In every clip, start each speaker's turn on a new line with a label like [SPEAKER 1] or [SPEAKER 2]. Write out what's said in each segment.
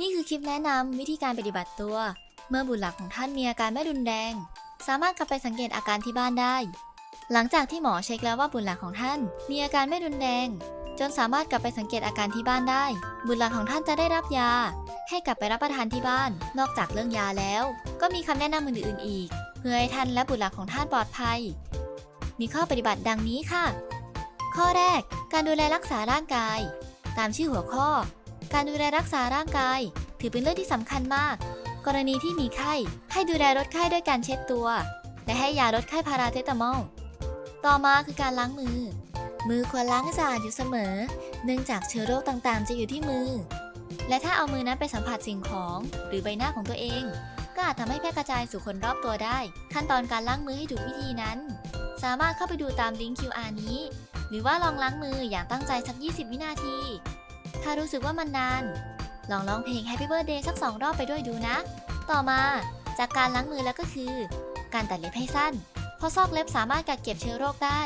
[SPEAKER 1] นี่คือคลิปแนะนำวิธีการปฏิบัติตัว เมื่อบุตรหลักของท่านมีอาการไม่รุนแรง สามารถกลับไปสังเกตอาการที่บ้านได้ หลังจากที่หมอเช็คแล้วว่าบุตรหลักของท่าน มีอาการไม่รุนแรง จนสามารถกลับไปสังเกตอาการที่บ้านได้ บุตรหลักของท่านจะได้รับยา ให้กลับไปรับประทานที่บ้าน นอกจากเรื่องยาแล้ว ก็มีคำแนะนำอื่นๆอีก เพื่อให้ท่านและบุตรหลักของท่านปลอดภัย มีข้อปฏิบัติดังนี้ค่ะ ข้อแรก การดูแลรักษาร่างกาย ตามชื่อหัวข้อ การดูแลรักษาร่างกาย ถือเป็นเรื่องที่สำคัญมาก กรณีที่มีไข้ ให้ดูแลลดไข้ด้วยการเช็ดตัว และให้ยาลดไข้พาราเทตามอล ต่อมาคือการล้างมือ มือควรล้างให้สะอาดอยู่เสมอ เนื่องจากเชื้อโรคต่างๆ จะอยู่ที่มือ และถ้าเอามือนั้นไปสัมผัสสิ่งของ หรือใบหน้าของตัวเอง ก็อาจทำให้แพร่กระจายสู่คนรอบตัวได้ ขั้นตอนการล้างมือให้ถูกวิธีนั้น สามารถเข้าไปดูตามลิงก์ QR นี้ หรือว่าลองล้างมืออย่างตั้งใจสัก 20 วินาที ถ้ารู้สึกว่ามันนาน ลองร้องเพลง Happy Birthday สักสองรอบไปด้วยดูนะ ต่อมาจากการล้างมือแล้วก็คือ การตัดเล็บให้สั้น เพราะซอกเล็บสามารถกักเก็บเชื้อโรคได้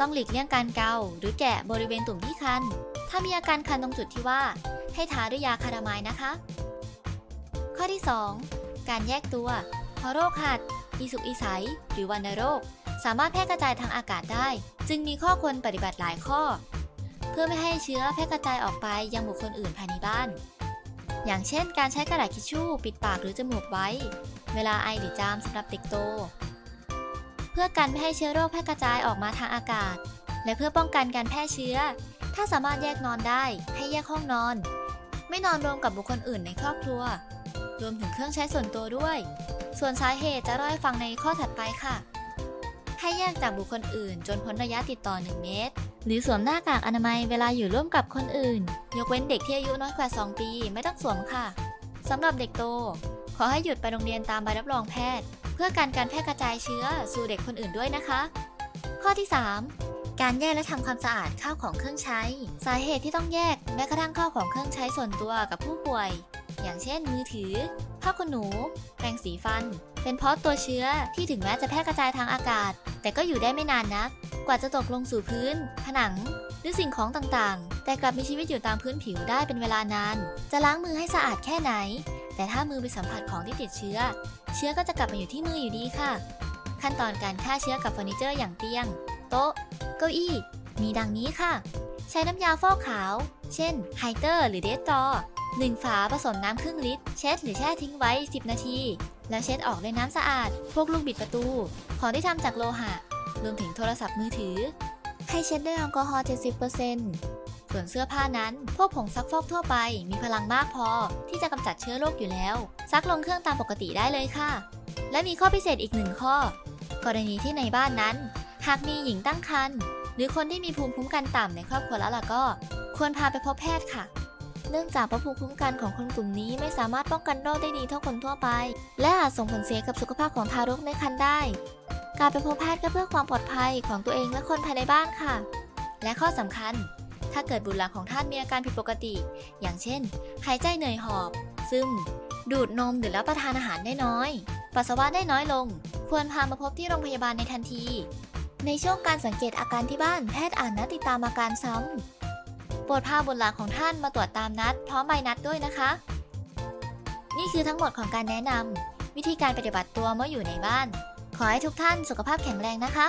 [SPEAKER 1] ต้องหลีกเลี่ยงการเกาหรือแกะบริเวณตุ่มที่คัน ถ้ามีอาการคันตรงจุดที่ว่า ให้ทาด้วยยาคาราไมายนะคะ ข้อที่ 2 การแยกตัว เพราะโรคหัดอีสุกอีใสหรือวัณโรค สามารถแพร่กระจายทางอากาศได้ จึงมีข้อควรปฏิบัติหลายข้อ เพื่อไม่ให้เชื้อแพร่กระจายออกไปยังบุคคลอื่นภายในบ้าน อย่างเช่น การใช้กระดาษทิชชู่ปิดปากหรือจมูกไว้ เวลาไอหรือจามสำหรับเด็กโต เพื่อกันไม่ให้เชื้อโรคแพร่กระจายออกมาทางอากาศ และเพื่อป้องกันการแพร่เชื้อ ถ้าสามารถแยกนอนได้ให้แยกห้องนอน ไม่นอนรวมกับบุคคลอื่นในครอบครัว รวมถึงเครื่องใช้ส่วนตัวด้วย ส่วนสาเหตุจะเล่าให้ฟังในข้อถัดไปค่ะให้แยกจากบุคคลอื่นจนพ้นระยะติดต่อ 1 เมตร หรือสวมหน้ากากอนามัยเวลาอยู่ร่วมกับคนอื่น ยกเว้นเด็กที่อายุน้อยกว่า 2 ปีไม่ต้องสวมค่ะสำหรับเด็กโต ขอให้หยุดไปโรงเรียนตามใบรับรองแพทย์ เพื่อการการแพร่กระจายเชื้อสู่เด็กคนอื่นด้วยนะคะ ข้อที่ 3 การแยกและทำความสะอาดข้าวของเครื่องใช้ สาเหตุที่ต้องแยกแม้กระทั่งข้าวของเครื่องใช้ส่วนตัวกับผู้ป่วย อย่างเช่น มือถือผ้าขนหนู แปรงสีฟัน เป็นเพราะตัวเชื้อที่ถึงแม้จะแพร่กระจายทางอากาศ แต่ก็อยู่ได้ไม่นานนัก กว่าจะตกลงสู่พื้น ผนัง หรือสิ่งของต่างๆ แต่กลับมีชีวิตอยู่ตามพื้นผิวได้เป็นเวลานาน จะล้างมือให้สะอาดแค่ไหน แต่ถ้ามือไปสัมผัสของที่ติดเชื้อ เชื้อก็จะกลับมาอยู่ที่มืออยู่ดีค่ะ ขั้นตอนการฆ่าเชื้อกับเฟอร์นิเจอร์อย่างเตียง โต๊ะ เก้าอี้ มีดังนี้ค่ะ ใช้น้ำยาฟอกขาว เช่น ไฮเตอร์หรือเดสตอหนึ่งฝาผสมน้ำครึ่งลิตร เช็ดหรือแช่ทิ้งไว้ 10 นาที แล้วเช็ดออกด้วยน้ำสะอาด พวกลูกบิดประตู ของที่ทำจากโลหะ รวมถึงโทรศัพท์มือถือ ให้เช็ดด้วยแอลกอฮอล์70%ส่วนเสื้อผ้านั้น พวกผงซักฟอกทั่วไปมีพลังมากพอ ที่จะกำจัดเชื้อโรคอยู่แล้ว ซักลงเครื่องตามปกติได้เลยค่ะ และมีข้อพิเศษอีกหนึ่งข้อ กรณีที่ในบ้านนั้น หากมีหญิงตั้งครรภ์หรือคนที่มีภูมิคุ้มกันต่ำในครอบครัวแล้วล่ะก็ ควรพาไปพบแพทย์ค่ะเนื่องจากว่าภูมิคุ้มกันของคนกลุ่มนี้ไม่สามารถป้องกันโรคได้ดีเท่าคนทั่วไป และอาจส่งผลเสียกับสุขภาพของทารกในครรภ์ได้ การไปพบแพทย์ก็เพื่อความปลอดภัยของตัวเองและคนภายในบ้านค่ะ และข้อสำคัญ ถ้าเกิดบุตรหลานของท่านมีอาการผิดปกติ อย่างเช่น หายใจเหนื่อยหอบ ซึม ดูดนมหรือรับประทานอาหารได้น้อย ปัสสาวะได้น้อยลง ควรพามาพบที่โรงพยาบาลในทันที ในช่วงการสังเกตอาการที่บ้านแพทย์อ่านนัดติดตามอาการซ้ำโปรดพาบุตรหลานของท่านมาตรวจตามนัด พร้อมใบนัดด้วยนะคะ นี่คือทั้งหมดของการแนะนำวิธีการปฏิบัติตัวเมื่ออยู่ในบ้าน ขอให้ทุกท่านสุขภาพแข็งแรงนะคะ